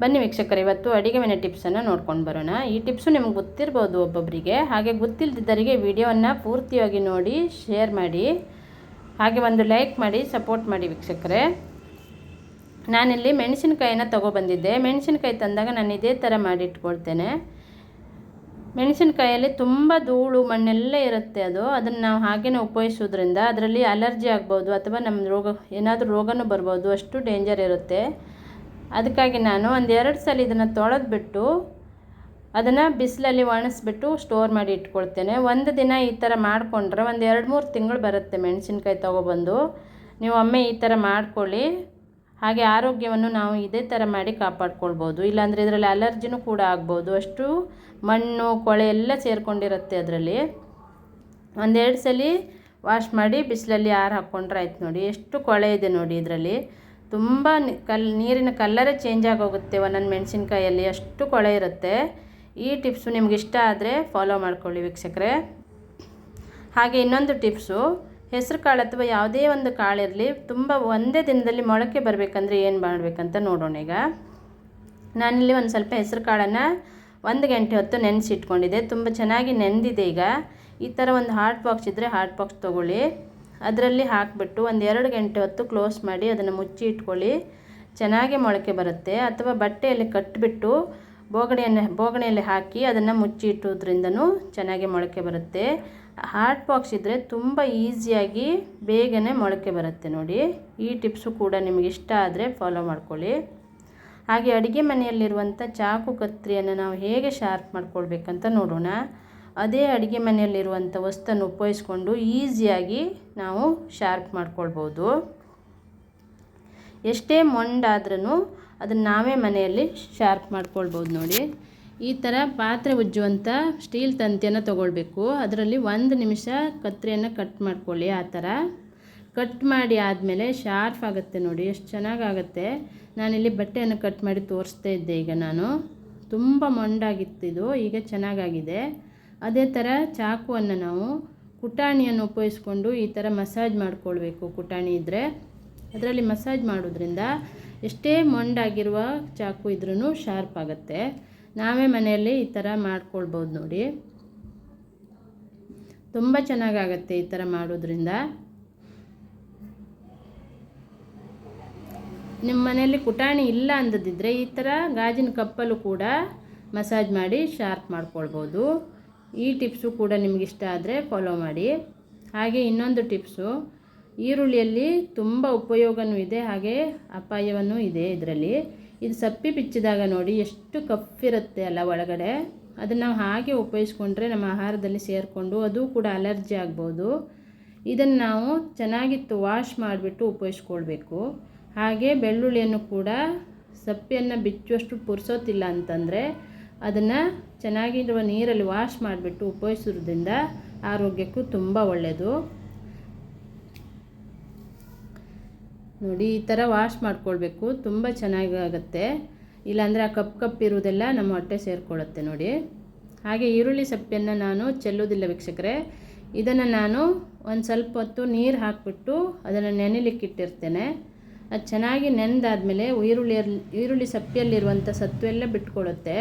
ಬನ್ನಿ ವೀಕ್ಷಕರು, ಇವತ್ತು ಅಡುಗೆ ಮನೆ ಟಿಪ್ಸನ್ನು ನೋಡ್ಕೊಂಡು ಬರೋಣ. ಈ ಟಿಪ್ಸು ನಿಮ್ಗೆ ಗೊತ್ತಿರ್ಬೋದು ಒಬ್ಬೊಬ್ಬರಿಗೆ ಹಾಗೆ ಗೊತ್ತಿಲ್ಲದಿದ್ದರಿಗೆ ವಿಡಿಯೋವನ್ನು ಪೂರ್ತಿಯಾಗಿ ನೋಡಿ ಶೇರ್ ಮಾಡಿ, ಹಾಗೆ ಒಂದು ಲೈಕ್ ಮಾಡಿ ಸಪೋರ್ಟ್ ಮಾಡಿ ವೀಕ್ಷಕರೇ. ನಾನಿಲ್ಲಿ ಮೆಣಸಿನ್ಕಾಯಿನ ತೊಗೊಬಂದಿದ್ದೆ. ಮೆಣಸಿನ್ಕಾಯಿ ತಂದಾಗ ನಾನು ಇದೇ ಥರ ಮಾಡಿಟ್ಕೊಳ್ತೇನೆ. ಮೆಣಸಿನ್ಕಾಯಲ್ಲಿ ತುಂಬ ಧೂಳು, ಮಣ್ಣೆಲ್ಲ ಇರುತ್ತೆ ಅದು. ಅದನ್ನು ನಾವು ಹಾಗೇ ಉಪಯೋಗಿಸೋದ್ರಿಂದ ಅದರಲ್ಲಿ ಅಲರ್ಜಿ ಆಗ್ಬೋದು ಅಥವಾ ನಮ್ಮ ರೋಗ, ಏನಾದರೂ ರೋಗನೂ ಬರ್ಬೋದು. ಅಷ್ಟು ಡೇಂಜರ್ ಇರುತ್ತೆ. ಅದಕ್ಕಾಗಿ ನಾನು ಒಂದು ಎರಡು ಸಲ ಇದನ್ನು ತೊಳೆದ್ಬಿಟ್ಟು ಅದನ್ನು ಬಿಸಿಲಲ್ಲಿ ಒಣಸ್ಬಿಟ್ಟು ಸ್ಟೋರ್ ಮಾಡಿ ಇಟ್ಕೊಳ್ತೇನೆ. ಒಂದು ದಿನ ಈ ಥರ ಮಾಡಿಕೊಂಡ್ರೆ ಒಂದು ಎರಡು ಮೂರು ತಿಂಗಳು ಬರುತ್ತೆ ಮೆಣಸಿನ್ಕಾಯಿ ತೊಗೊಬಂದು. ನೀವು ಒಮ್ಮೆ ಈ ಥರ ಮಾಡ್ಕೊಳ್ಳಿ. ಹಾಗೆ ಆರೋಗ್ಯವನ್ನು ನಾವು ಇದೇ ಥರ ಮಾಡಿ ಕಾಪಾಡ್ಕೊಳ್ಬೋದು. ಇಲ್ಲಾಂದರೆ ಇದರಲ್ಲಿ ಅಲರ್ಜಿನೂ ಕೂಡ ಆಗ್ಬೋದು. ಅಷ್ಟು ಮಣ್ಣು, ಕೊಳೆ ಎಲ್ಲ ಸೇರಿಕೊಂಡಿರುತ್ತೆ ಅದರಲ್ಲಿ. ಒಂದೆರಡು ಸಲ ವಾಶ್ ಮಾಡಿ ಬಿಸಿಲಲ್ಲಿ ಆರು ಹಾಕ್ಕೊಂಡ್ರೆ ಆಯ್ತು ನೋಡಿ. ಎಷ್ಟು ಕೊಳೆ ಇದೆ ನೋಡಿ ಇದರಲ್ಲಿ. ತುಂಬ ಕಲ್, ನೀರಿನ ಕಲ್ಲರೇ ಚೇಂಜ್ ಆಗೋಗುತ್ತೆ ಒಂದೊಂದು ಮೆಣಸಿನ್ಕಾಯಲ್ಲಿ, ಅಷ್ಟು ಕೊಳೆ ಇರುತ್ತೆ. ಈ ಟಿಪ್ಸು ನಿಮ್ಗೆ ಇಷ್ಟ ಆದರೆ ಫಾಲೋ ಮಾಡ್ಕೊಳ್ಳಿ ವೀಕ್ಷಕರೇ. ಹಾಗೆ ಇನ್ನೊಂದು ಟಿಪ್ಸು, ಹೆಸರು ಕಾಳು ಅಥವಾ ಯಾವುದೇ ಒಂದು ಕಾಳಿರಲಿ ತುಂಬ ಒಂದೇ ದಿನದಲ್ಲಿ ಮೊಳಕೆ ಬರಬೇಕಂದ್ರೆ ಏನು ಮಾಡಬೇಕಂತ ನೋಡೋಣ ಈಗ. ನಾನಿಲ್ಲಿ ಒಂದು ಸ್ವಲ್ಪ ಹೆಸರು ಕಾಳನ್ನು ಒಂದು ಗಂಟೆ ಹೊತ್ತು ನೆನೆಸಿಟ್ಕೊಂಡಿದ್ದೆ. ತುಂಬ ಚೆನ್ನಾಗಿ ನೆಂದಿದೆ ಈಗ. ಈ ಥರ ಒಂದು ಹಾಟ್ ಬಾಕ್ಸ್ ಇದ್ದರೆ ಹಾಟ್ ಬಾಕ್ಸ್ ತೊಗೊಳ್ಳಿ. ಅದರಲ್ಲಿ ಹಾಕಿಬಿಟ್ಟು ಒಂದು ಎರಡು ಗಂಟೆ ಹೊತ್ತು ಕ್ಲೋಸ್ ಮಾಡಿ ಅದನ್ನು ಮುಚ್ಚಿ ಇಟ್ಕೊಳ್ಳಿ. ಚೆನ್ನಾಗಿ ಮೊಳಕೆ ಬರುತ್ತೆ. ಅಥವಾ ಬಟ್ಟೆಯಲ್ಲಿ ಕಟ್ಟಿಬಿಟ್ಟು ಬೋಗಣೆಯನ್ನು, ಬೋಗಣೆಯಲ್ಲಿ ಹಾಕಿ ಅದನ್ನು ಮುಚ್ಚಿ ಇಟ್ಟೋದ್ರಿಂದನೂ ಚೆನ್ನಾಗಿ ಮೊಳಕೆ ಬರುತ್ತೆ. ಹಾರ್ಟ್ ಬಾಕ್ಸ್ ಇದ್ದರೆ ತುಂಬ ಈಸಿಯಾಗಿ ಬೇಗನೆ ಮೊಳಕೆ ಬರುತ್ತೆ ನೋಡಿ. ಈ ಟಿಪ್ಸು ಕೂಡ ನಿಮಗೆ ಇಷ್ಟ ಆದರೆ ಫಾಲೋ ಮಾಡ್ಕೊಳ್ಳಿ. ಹಾಗೆ ಅಡುಗೆ ಮನೆಯಲ್ಲಿರುವಂಥ ಚಾಕು ಕತ್ರಿಯನ್ನು ನಾವು ಹೇಗೆ ಶಾರ್ಪ್ ಮಾಡ್ಕೊಳ್ಬೇಕಂತ ನೋಡೋಣ. ಅದೇ ಅಡುಗೆ ಮನೆಯಲ್ಲಿರುವಂಥ ವಸ್ತುವನ್ನು ಉಪಯೋಗಿಸ್ಕೊಂಡು ಈಸಿಯಾಗಿ ನಾವು ಶಾರ್ಪ್ ಮಾಡ್ಕೊಳ್ಬೋದು. ಎಷ್ಟೇ ಮೊಂಡಾದ್ರೂ ಅದನ್ನು ನಾವೇ ಮನೆಯಲ್ಲಿ ಶಾರ್ಪ್ ಮಾಡ್ಕೊಳ್ಬೋದು ನೋಡಿ. ಈ ಥರ ಪಾತ್ರೆ ಉಜ್ಜುವಂಥ ಸ್ಟೀಲ್ ತಂತಿಯನ್ನು ತೊಗೊಳ್ಬೇಕು. ಅದರಲ್ಲಿ ಒಂದು ನಿಮಿಷ ಕತ್ರಿಯನ್ನು ಕಟ್ ಮಾಡ್ಕೊಳ್ಳಿ ಆ ಥರ ಕಟ್ ಮಾಡಿ ಆದಮೇಲೆ ಶಾರ್ಪ್ ಆಗುತ್ತೆ ನೋಡಿ, ಎಷ್ಟು ಚೆನ್ನಾಗಾಗತ್ತೆ. ನಾನಿಲ್ಲಿ ಬಟ್ಟೆಯನ್ನು ಕಟ್ ಮಾಡಿ ತೋರಿಸ್ತಾ ಇದ್ದೆ ಈಗ ನಾನು. ತುಂಬ ಮೊಂಡಾಗಿತ್ತು ಇದು, ಈಗ ಚೆನ್ನಾಗಾಗಿದೆ. ಅದೇ ಥರ ಚಾಕುವನ್ನು ನಾವು ಕುಟಾಣಿಯನ್ನು ಉಪಯೋಗಿಸ್ಕೊಂಡು ಈ ಥರ ಮಸಾಜ್ ಮಾಡಿಕೊಳ್ಬೇಕು. ಕುಟಾಣಿ ಇದ್ದರೆ ಅದರಲ್ಲಿ ಮಸಾಜ್ ಮಾಡೋದ್ರಿಂದ ಎಷ್ಟೇ ಮೊಂಡಾಗಿರುವ ಚಾಕು ಇದ್ರೂ ಶಾರ್ಪ್ ಆಗುತ್ತೆ. ನಾವೇ ಮನೆಯಲ್ಲಿ ಈ ಥರ ಮಾಡ್ಕೊಳ್ಬೋದು ನೋಡಿ. ತುಂಬ ಚೆನ್ನಾಗಾಗತ್ತೆ ಈ ಥರ ಮಾಡೋದ್ರಿಂದ. ನಿಮ್ಮ ಮನೆಯಲ್ಲಿ ಕುಟಾಣಿ ಇಲ್ಲ ಅಂದದಿದ್ದರೆ ಈ ಥರ ಗಾಜಿನ ಕಪ್ಪಲ್ಲೂ ಕೂಡ ಮಸಾಜ್ ಮಾಡಿ ಶಾರ್ಪ್ ಮಾಡ್ಕೊಳ್ಬೋದು. ಈ ಟಿಪ್ಸು ಕೂಡ ನಿಮ್ಗೆ ಇಷ್ಟ ಆದರೆ ಫಾಲೋ ಮಾಡಿ. ಹಾಗೆ ಇನ್ನೊಂದು ಟಿಪ್ಸು, ಈರುಳ್ಳಿಯಲ್ಲಿ ತುಂಬ ಉಪಯೋಗವೂ ಇದೆ, ಹಾಗೆ ಅಪಾಯವೂ ಇದೆ ಇದರಲ್ಲಿ. ಇದು ಸಪ್ಪಿ ಬಿಚ್ಚಿದಾಗ ನೋಡಿ ಎಷ್ಟು ಕಪ್ಪಿರುತ್ತೆ ಅಲ್ಲ ಒಳಗಡೆ. ಅದನ್ನು ನಾವು ಹಾಗೆ ಉಪಯೋಗಿಸ್ಕೊಂಡ್ರೆ ನಮ್ಮ ಆಹಾರದಲ್ಲಿ ಸೇರಿಕೊಂಡು ಅದು ಕೂಡ ಅಲರ್ಜಿ ಆಗ್ಬೋದು. ಇದನ್ನು ನಾವು ಚೆನ್ನಾಗಿತ್ತು ವಾಶ್ ಮಾಡಿಬಿಟ್ಟು ಉಪಯೋಗಿಸ್ಕೊಳ್ಬೇಕು. ಹಾಗೆ ಬೆಳ್ಳುಳ್ಳಿಯನ್ನು ಕೂಡ ಸಪ್ಪೆಯನ್ನು ಬಿಚ್ಚುವಷ್ಟು ಪುರ್ಸೋತಿಲ್ಲ ಅಂತಂದರೆ ಅದನ್ನು ಚೆನ್ನಾಗಿರುವ ನೀರಲ್ಲಿ ವಾಶ್ ಮಾಡಿಬಿಟ್ಟು ಉಪಯೋಗಿಸೋದ್ರಿಂದ ಆರೋಗ್ಯಕ್ಕೂ ತುಂಬ ಒಳ್ಳೆಯದು ನೋಡಿ, ಈ ಥರ ವಾಶ್ ಮಾಡ್ಕೊಳ್ಬೇಕು. ತುಂಬ ಚೆನ್ನಾಗಾಗುತ್ತೆ. ಇಲ್ಲಾಂದರೆ ಆ ಕಪ್ ಕಪ್ ಇರುವುದೆಲ್ಲ ನಮ್ಮ ಹೊಟ್ಟೆ ಸೇರಿಕೊಳ್ಳುತ್ತೆ ನೋಡಿ. ಹಾಗೆ ಈರುಳ್ಳಿ ಸೊಪ್ಪಿಯನ್ನು ನಾನು ಚೆಲ್ಲೋದಿಲ್ಲ ವೀಕ್ಷಕರೇ. ಇದನ್ನು ನಾನು ಒಂದು ಸ್ವಲ್ಪ ಹೊತ್ತು ನೀರು ಹಾಕಿಬಿಟ್ಟು ಅದನ್ನು ನೆನೆಲಿಕ್ಕೆ ಇಟ್ಟಿರ್ತೇನೆ. ಅದು ಚೆನ್ನಾಗಿ ನೆನೆದಾದ್ಮೇಲೆ ಈರುಳ್ಳಿಯಲ್ಲಿ ಈರುಳ್ಳಿ ಸಪ್ಪೆಯಲ್ಲಿರುವಂಥ ಸತ್ತು ಎಲ್ಲ ಬಿಟ್ಕೊಳ್ಳುತ್ತೆ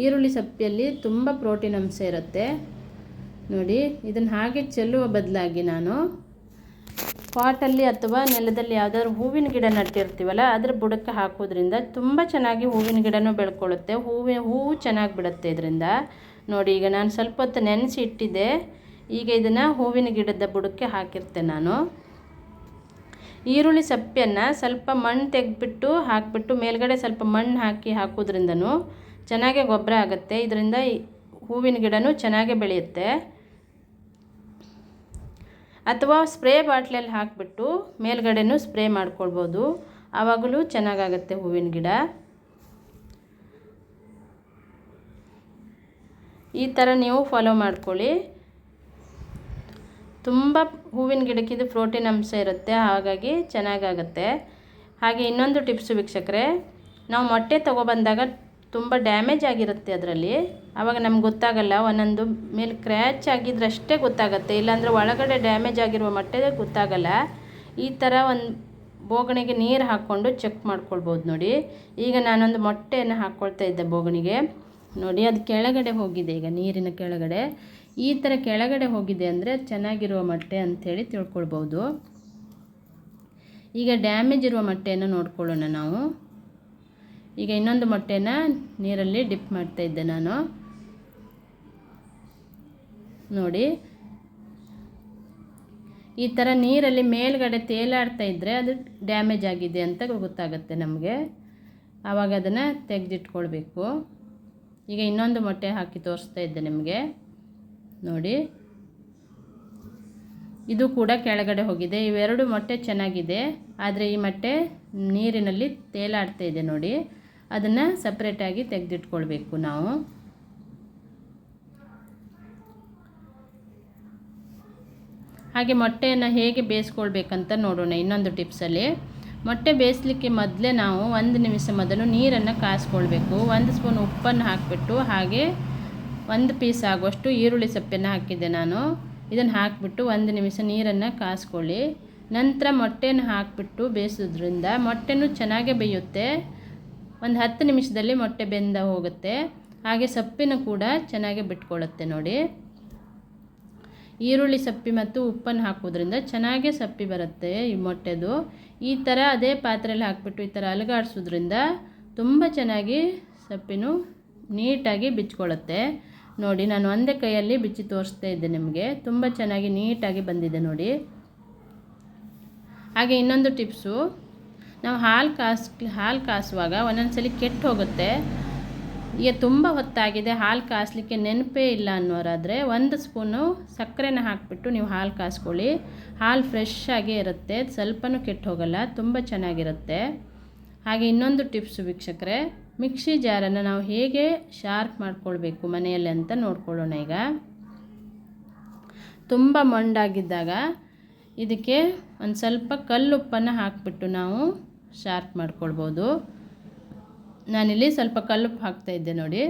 ಈರುಳ್ಳಿ ಸಪ್ಪೆಯಲ್ಲಿ ತುಂಬ ಪ್ರೋಟೀನ್ ಅಂಶ ಇರುತ್ತೆ. ನೋಡಿ, ಇದನ್ನು ಹಾಗೆ ಚೆಲ್ಲುವ ಬದಲಾಗಿ ನಾನು ಪಾಟಲ್ಲಿ ಅಥವಾ ನೆಲದಲ್ಲಿ ಯಾವುದಾದ್ರು ಹೂವಿನ ಗಿಡ ನಟ್ಟಿರ್ತೀವಲ್ಲ, ಅದರ ಬುಡಕ್ಕೆ ಹಾಕೋದ್ರಿಂದ ತುಂಬ ಚೆನ್ನಾಗಿ ಹೂವಿನ ಗಿಡನೂ ಬೆಳ್ಕೊಳ್ಳುತ್ತೆ. ಹೂವೆ ಹೂವು ಚೆನ್ನಾಗಿ ಬಿಡುತ್ತೆ ಇದರಿಂದ. ನೋಡಿ, ಈಗ ನಾನು ಸ್ವಲ್ಪ ಹೊತ್ತು ನೆನೆಸಿ ಇಟ್ಟಿದ್ದೆ ಈಗ ಇದನ್ನು ಹೂವಿನ ಗಿಡದ ಬುಡಕ್ಕೆ ಹಾಕಿರ್ತೇನೆ ನಾನು. ಈರುಳ್ಳಿ ಸಪ್ಪೆಯನ್ನು ಸ್ವಲ್ಪ ಮಣ್ಣು ತೆಗೆದ್ಬಿಟ್ಟು ಹಾಕಿಬಿಟ್ಟು, ಮೇಲ್ಗಡೆ ಸ್ವಲ್ಪ ಮಣ್ಣು ಹಾಕಿ ಹಾಕೋದ್ರಿಂದನೂ ಚೆನ್ನಾಗೇ ಗೊಬ್ಬರ ಆಗುತ್ತೆ. ಇದರಿಂದ ಹೂವಿನ ಗಿಡನೂ ಚೆನ್ನಾಗೆ ಬೆಳೆಯುತ್ತೆ. ಅಥವಾ ಸ್ಪ್ರೇ ಬಾಟ್ಲಲ್ಲಿ ಹಾಕಿಬಿಟ್ಟು ಮೇಲ್ಗಡೆನೂ ಸ್ಪ್ರೇ ಮಾಡ್ಕೊಳ್ಬೋದು. ಆವಾಗಲೂ ಚೆನ್ನಾಗಾಗುತ್ತೆ ಹೂವಿನ ಗಿಡ. ಈ ಥರ ನೀವು ಫಾಲೋ ಮಾಡ್ಕೊಳ್ಳಿ. ತುಂಬ ಹೂವಿನ ಗಿಡಕ್ಕಿದು ಪ್ರೋಟೀನ್ ಅಂಶ ಇರುತ್ತೆ. ಹಾಗಾಗಿ ಚೆನ್ನಾಗಾಗತ್ತೆ. ಹಾಗೆ ಇನ್ನೊಂದು ಟಿಪ್ಸು ವೀಕ್ಷಕರೇ, ನಾವು ಮೊಟ್ಟೆ ತೊಗೊಬಂದಾಗ ತುಂಬ ಡ್ಯಾಮೇಜ್ ಆಗಿರುತ್ತೆ ಅದರಲ್ಲಿ. ಆವಾಗ ನಮ್ಗೆ ಗೊತ್ತಾಗಲ್ಲ, ಒಂದೊಂದು ಮೇಲೆ ಕ್ರ್ಯಾಚ್ ಆಗಿದ್ರೆ ಅಷ್ಟೇ ಗೊತ್ತಾಗುತ್ತೆ. ಇಲ್ಲಾಂದರೆ ಒಳಗಡೆ ಡ್ಯಾಮೇಜ್ ಆಗಿರುವ ಮಟ್ಟದ ಗೊತ್ತಾಗಲ್ಲ. ಈ ಥರ ಒಂದು ಬೋಗಣಿಗೆ ನೀರು ಹಾಕ್ಕೊಂಡು ಚೆಕ್ ಮಾಡ್ಕೊಳ್ಬೋದು ನೋಡಿ. ಈಗ ನಾನೊಂದು ಮೊಟ್ಟೆಯನ್ನು ಹಾಕ್ಕೊಳ್ತಾ ಇದ್ದೆ ಬೋಗಣಿಗೆ. ನೋಡಿ, ಅದು ಕೆಳಗಡೆ ಹೋಗಿದೆ ಈಗ, ನೀರಿನ ಕೆಳಗಡೆ. ಈ ಥರ ಕೆಳಗಡೆ ಹೋಗಿದೆ ಅಂದರೆ ಚೆನ್ನಾಗಿರುವ ಮೊಟ್ಟೆ ಅಂಥೇಳಿ ತಿಳ್ಕೊಳ್ಬೋದು. ಈಗ ಡ್ಯಾಮೇಜ್ ಇರುವ ಮೊಟ್ಟೆಯನ್ನು ನೋಡ್ಕೊಳ್ಳೋಣ ನಾವು. ಈಗ ಇನ್ನೊಂದು ಮೊಟ್ಟೆನ ನೀರಲ್ಲಿ ಡಿಪ್ ಮಾಡ್ತಾ ಇದ್ದೆ ನಾನು. ನೋಡಿ. ಈ ಥರ ನೀರಲ್ಲಿ ಮೇಲ್ಗಡೆ ತೇಲಾಡ್ತಾ ಇದ್ದರೆ ಅದು ಡ್ಯಾಮೇಜ್ ಆಗಿದೆ ಅಂತ ಗೊತ್ತಾಗುತ್ತೆ ನಮಗೆ. ಆವಾಗ ಅದನ್ನು ತೆಗೆದಿಟ್ಕೊಳ್ಬೇಕು. ಈಗ ಇನ್ನೊಂದು ಮೊಟ್ಟೆ ಹಾಕಿ ತೋರಿಸ್ತಾ ಇದ್ದೆ ನಿಮಗೆ. ನೋಡಿ. ಇದು ಕೂಡ ಕೆಳಗಡೆ ಹೋಗಿದೆ. ಇವೆರಡು ಮೊಟ್ಟೆ ಚೆನ್ನಾಗಿದೆ. ಆದರೆ ಈ ಮೊಟ್ಟೆ ನೀರಿನಲ್ಲಿ ತೇಲಾಡ್ತಾ ಇದೆ ನೋಡಿ. ಅದನ್ನು ಸಪ್ರೇಟಾಗಿ ತೆಗೆದಿಟ್ಕೊಳ್ಬೇಕು ನಾವು. ಹಾಗೆ ಮೊಟ್ಟೆಯನ್ನು ಹೇಗೆ ಬೇಯಿಸ್ಕೊಳ್ಬೇಕಂತ ನೋಡೋಣ ಇನ್ನೊಂದು ಟಿಪ್ಸಲ್ಲಿ ಮೊಟ್ಟೆ ಬೇಯಿಸ್ಲಿಕ್ಕೆ ಮೊದಲೇ ನಾವು ಒಂದು ನಿಮಿಷ ಮೊದಲು ನೀರನ್ನು ಕಾಯಿಸ್ಕೊಳ್ಬೇಕು ಒಂದು ಸ್ಪೂನ್ ಉಪ್ಪನ್ನು ಹಾಕಿಬಿಟ್ಟು ಹಾಗೆ ಒಂದು ಪೀಸ್ ಆಗುವಷ್ಟು ಈರುಳ್ಳಿ ಸೊಪ್ಪನ್ನು ಹಾಕಿದ್ದೆ ನಾನು. ಇದನ್ನು ಹಾಕಿಬಿಟ್ಟು ಒಂದು ನಿಮಿಷ ನೀರನ್ನು ಕಾಯಿಸ್ಕೊಳ್ಳಿ ನಂತರ ಮೊಟ್ಟೆಯನ್ನು ಹಾಕಿಬಿಟ್ಟು ಬೇಯಿಸೋದ್ರಿಂದ ಮೊಟ್ಟೆನೂ ಚೆನ್ನಾಗೇ ಬೇಯುತ್ತೆ. ಒಂದು ಹತ್ತು ನಿಮಿಷದಲ್ಲಿ ಮೊಟ್ಟೆ ಬೆಂದ ಹೋಗುತ್ತೆ. ಹಾಗೆ ಸೊಪ್ಪಿನ ಕೂಡ ಚೆನ್ನಾಗಿ ಬಿಟ್ಕೊಳ್ಳುತ್ತೆ ನೋಡಿ. ಈರುಳ್ಳಿ ಸಪ್ಪಿ ಮತ್ತು ಉಪ್ಪನ್ನು ಹಾಕೋದ್ರಿಂದ ಚೆನ್ನಾಗೇ ಸಪ್ಪಿ ಬರುತ್ತೆ ಈ ಮೊಟ್ಟೆದು. ಈ ಥರ ಅದೇ ಪಾತ್ರೆಯಲ್ಲಿ ಹಾಕಿಬಿಟ್ಟು ಈ ಥರ ಅಲುಗಾಡಿಸೋದ್ರಿಂದ ತುಂಬ ಚೆನ್ನಾಗಿ ಸೊಪ್ಪಿನೂ ನೀಟಾಗಿ ಬಿಚ್ಕೊಳ್ಳುತ್ತೆ. ನೋಡಿ, ನಾನು ಒಂದೇ ಕೈಯಲ್ಲಿ ಬಿಚ್ಚಿ ತೋರಿಸ್ತಾ ಇದ್ದೆ ನಿಮಗೆ. ತುಂಬ ಚೆನ್ನಾಗಿ ನೀಟಾಗಿ ಬಂದಿದೆ ನೋಡಿ. ಹಾಗೆ ಇನ್ನೊಂದು ಟಿಪ್ಸು. ನಾವು ಹಾಲು ಕಾಸ್, ಹಾಲು ಕಾಸುವಾಗ ಒಂದೊಂದ್ಸಲಿ ಕೆಟ್ಟು ಹೋಗುತ್ತೆ. ಈಗ ತುಂಬ ಹೊತ್ತಾಗಿದೆ, ಹಾಲು ಕಾಸಲಿಕ್ಕೆ ನೆನಪೇ ಇಲ್ಲ ಅನ್ನೋರಾದರೆ ಒಂದು ಸ್ಪೂನು ಸಕ್ಕರೆನ ಹಾಕಿಬಿಟ್ಟು ನೀವು ಹಾಲು ಕಾಸ್ಕೊಳ್ಳಿ. ಹಾಲು ಫ್ರೆಶ್ ಆಗೇ ಇರುತ್ತೆ, ಸ್ವಲ್ಪನೂ ಕೆಟ್ಟು ಹೋಗಲ್ಲ, ತುಂಬ ಚೆನ್ನಾಗಿರುತ್ತೆ. ಹಾಗೆ ಇನ್ನೊಂದು ಟಿಪ್ಸು ವೀಕ್ಷಕರೆ, ಮಿಕ್ಸಿ ಜಾರನ್ನು ನಾವು ಹೇಗೆ ಶಾರ್ಪ್ ಮಾಡ್ಕೊಳ್ಬೇಕು ಮನೆಯಲ್ಲಿ ಅಂತ ನೋಡ್ಕೊಳ್ಳೋಣ ಈಗ. ತುಂಬ ಮೊಂಡಾಗಿದ್ದಾಗ ಇದಕ್ಕೆ ಒಂದು ಸ್ವಲ್ಪ ಕಲ್ಲುಪ್ಪನ್ನು ಹಾಕಿಬಿಟ್ಟು ನಾವು ಶಾರ್ಪ್ ಮಾಡ್ಕೊಳ್ಬೋದು. ನಾನಿಲ್ಲಿ ಸ್ವಲ್ಪ ಕಲ್ಲುಪ್ಪು ಹಾಕ್ತಾಯಿದ್ದೆ ನೋಡಿ.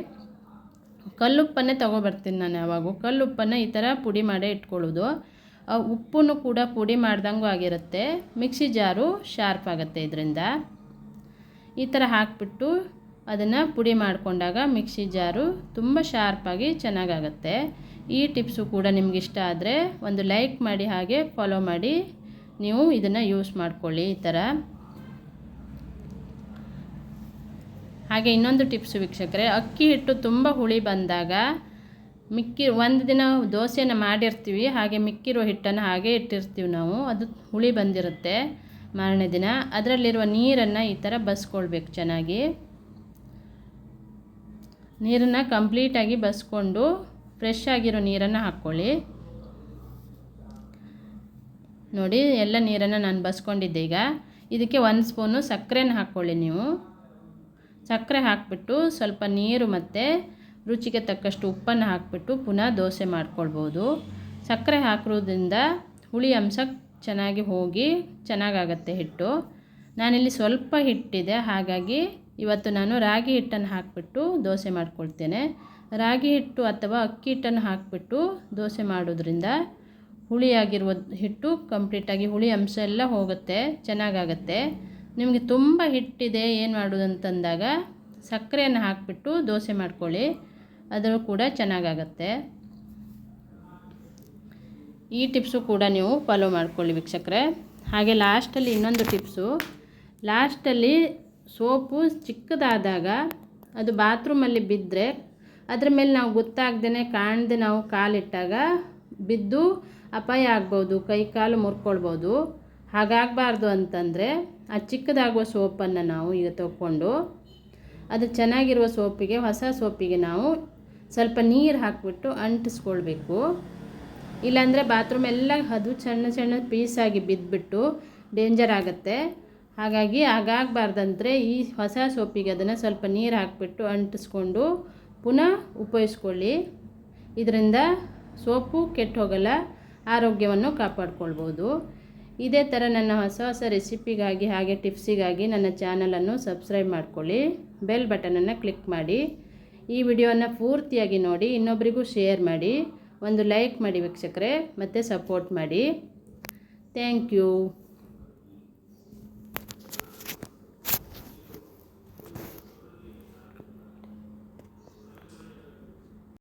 ಕಲ್ಲುಪ್ಪನ್ನೇ ತೊಗೊಬರ್ತೀನಿ ನಾನು ಯಾವಾಗೂ. ಕಲ್ಲುಪ್ಪನ್ನು ಈ ಥರ ಪುಡಿ ಮಾಡೇ ಇಟ್ಕೊಳ್ಳೋದು. ಉಪ್ಪನ್ನು ಕೂಡ ಪುಡಿ ಮಾಡ್ದಂಗೂ ಆಗಿರುತ್ತೆ. ಮಿಕ್ಸಿ ಜಾರು ಶಾರ್ಪ್ ಆಗುತ್ತೆ ಇದರಿಂದ. ಈ ಥರ ಹಾಕಿಬಿಟ್ಟು ಅದನ್ನು ಪುಡಿ ಮಾಡಿಕೊಂಡಾಗ ಮಿಕ್ಸಿ ಜಾರು ತುಂಬ ಶಾರ್ಪಾಗಿ ಚೆನ್ನಾಗಾಗತ್ತೆ. ಈ ಟಿಪ್ಸು ಕೂಡ ನಿಮ್ಗೆ ಇಷ್ಟ ಆದರೆ ಒಂದು ಲೈಕ್ ಮಾಡಿ ಹಾಗೆ ಫಾಲೋ ಮಾಡಿ. ನೀವು ಇದನ್ನು ಯೂಸ್ ಮಾಡಿಕೊಳ್ಳಿ ಈ ಥರ. ಹಾಗೆ ಇನ್ನೊಂದು ಟಿಪ್ಸ್ ವೀಕ್ಷಕರೇ, ಅಕ್ಕಿ ಹಿಟ್ಟು ತುಂಬ ಹುಳಿ ಬಂದಾಗ ಮಿಕ್ಕಿ, ಒಂದು ದಿನ ದೋಸೆನ ಮಾಡಿರ್ತೀವಿ, ಹಾಗೆ ಮಿಕ್ಕಿರೋ ಹಿಟ್ಟನ್ನು ಹಾಗೆ ಇಟ್ಟಿರ್ತೀವಿ ನಾವು, ಅದು ಹುಳಿ ಬಂದಿರುತ್ತೆ ಮಾರನೇ ದಿನ. ಅದರಲ್ಲಿರುವ ನೀರನ್ನು ಈ ಥರ ಬಸ್ಕೊಳ್ಬೇಕು ಚೆನ್ನಾಗಿ. ನೀರನ್ನು ಕಂಪ್ಲೀಟಾಗಿ ಬಸ್ಕೊಂಡು ಫ್ರೆಶ್ ಆಗಿರೋ ನೀರನ್ನು ಹಾಕ್ಕೊಳ್ಳಿ. ನೋಡಿ, ಎಲ್ಲ ನೀರನ್ನು ನಾನು ಬಸ್ಕೊಂಡಿದ್ದೆ ಈಗ. ಇದಕ್ಕೆ ಒಂದು ಸ್ಪೂನು ಸಕ್ಕರೆನ ಹಾಕ್ಕೊಳ್ಳಿ ನೀವು. ಸಕ್ಕರೆ ಹಾಕಿಬಿಟ್ಟು ಸ್ವಲ್ಪ ನೀರು ಮತ್ತು ರುಚಿಗೆ ತಕ್ಕಷ್ಟು ಉಪ್ಪನ್ನು ಹಾಕಿಬಿಟ್ಟು ಪುನಃ ದೋಸೆ ಮಾಡ್ಕೊಳ್ಬೋದು. ಸಕ್ಕರೆ ಹಾಕಿರೋದ್ರಿಂದ ಹುಳಿ ಅಂಶ ಚೆನ್ನಾಗಿ ಹೋಗಿ ಚೆನ್ನಾಗಾಗತ್ತೆ ಹಿಟ್ಟು. ನಾನಿಲ್ಲಿ ಸ್ವಲ್ಪ ಹಿಟ್ಟಿದೆ, ಹಾಗಾಗಿ ಇವತ್ತು ನಾನು ರಾಗಿ ಹಿಟ್ಟನ್ನು ಹಾಕಿಬಿಟ್ಟು ದೋಸೆ ಮಾಡ್ಕೊಳ್ತೇನೆ. ರಾಗಿ ಹಿಟ್ಟು ಅಥವಾ ಅಕ್ಕಿ ಹಿಟ್ಟನ್ನು ಹಾಕಿಬಿಟ್ಟು ದೋಸೆ ಮಾಡೋದ್ರಿಂದ ಹುಳಿಯಾಗಿರುವ ಹಿಟ್ಟು ಕಂಪ್ಲೀಟಾಗಿ ಹುಳಿ ಅಂಶ ಎಲ್ಲ ಹೋಗುತ್ತೆ, ಚೆನ್ನಾಗಾಗತ್ತೆ. ನಿಮಗೆ ತುಂಬ ಹಿಟ್ಟಿದೆ, ಏನು ಮಾಡೋದು ಅಂತಂದಾಗ ಸಕ್ಕರೆಯನ್ನು ಹಾಕಿಬಿಟ್ಟು ದೋಸೆ ಮಾಡ್ಕೊಳ್ಳಿ. ಅದು ಕೂಡ ಚೆನ್ನಾಗಾಗತ್ತೆ. ಈ ಟಿಪ್ಸು ಕೂಡ ನೀವು ಫಾಲೋ ಮಾಡ್ಕೊಳ್ಳಿ ವೀಕ್ಷಕರೆ. ಹಾಗೆ ಲಾಸ್ಟಲ್ಲಿ ಇನ್ನೊಂದು ಟಿಪ್ಸು. ಲಾಸ್ಟಲ್ಲಿ ಸೋಪು ಚಿಕ್ಕದಾದಾಗ ಅದು ಬಾತ್ರೂಮಲ್ಲಿ ಬಿದ್ದರೆ ಅದ್ರ ಮೇಲೆ ನಾವು ಗೊತ್ತಾಗ್ದೇ ಕಾಣದೆ ನಾವು ಕಾಲಿಟ್ಟಾಗ ಬಿದ್ದು ಅಪಾಯ ಆಗ್ಬೋದು, ಕೈ ಕಾಲು ಮುರ್ಕೊಳ್ಬೋದು. ಹಾಗಾಗಬಾರ್ದು ಅಂತಂದರೆ ಆ ಚಿಕ್ಕದಾಗುವ ಸೋಪನ್ನು ನಾವು ಈಗ ತಗೊಂಡು ಅದು ಚೆನ್ನಾಗಿರುವ ಸೋಪಿಗೆ, ಹೊಸ ಸೋಪಿಗೆ ನಾವು ಸ್ವಲ್ಪ ನೀರು ಹಾಕಿಬಿಟ್ಟು ಅಂಟಿಸ್ಕೊಳ್ಬೇಕು. ಇಲ್ಲಾಂದರೆ ಬಾತ್ರೂಮ್ ಎಲ್ಲ ಅದು ಸಣ್ಣ ಸಣ್ಣ ಪೀಸಾಗಿ ಬಿದ್ದುಬಿಟ್ಟು ಡೇಂಜರ್ ಆಗುತ್ತೆ. ಹಾಗಾಗಿ ಹಾಗಾಗಬಾರ್ದಂದರೆ ಈ ಹೊಸ ಸೋಪಿಗೆ ಅದನ್ನು ಸ್ವಲ್ಪ ನೀರು ಹಾಕಿಬಿಟ್ಟು ಅಂಟಿಸ್ಕೊಂಡು ಪುನಃ ಉಪಯೋಗಿಸ್ಕೊಳ್ಳಿ. ಇದರಿಂದ ಸೋಪು ಕೆಟ್ಟು ಹೋಗಲ್ಲ, ಆರೋಗ್ಯವನ್ನು ಕಾಪಾಡ್ಕೊಳ್ಬೋದು. ಇದೇ ಥರ ನನ್ನ ಹೊಸ ಹೊಸ ರೆಸಿಪಿಗಾಗಿ ಹಾಗೆ ಟಿಪ್ಸಿಗಾಗಿ ನನ್ನ ಚಾನಲನ್ನು ಸಬ್ಸ್ಕ್ರೈಬ್ ಮಾಡ್ಕೊಳ್ಳಿ, ಬೆಲ್ ಬಟನನ್ನು ಕ್ಲಿಕ್ ಮಾಡಿ, ಈ ವಿಡಿಯೋನ ಪೂರ್ತಿಯಾಗಿ ನೋಡಿ ಇನ್ನೊಬ್ಬರಿಗೂ ಶೇರ್ ಮಾಡಿ, ಒಂದು ಲೈಕ್ ಮಾಡಿ ವೀಕ್ಷಕರೇ, ಮತ್ತು ಸಪೋರ್ಟ್ ಮಾಡಿ. Thank you.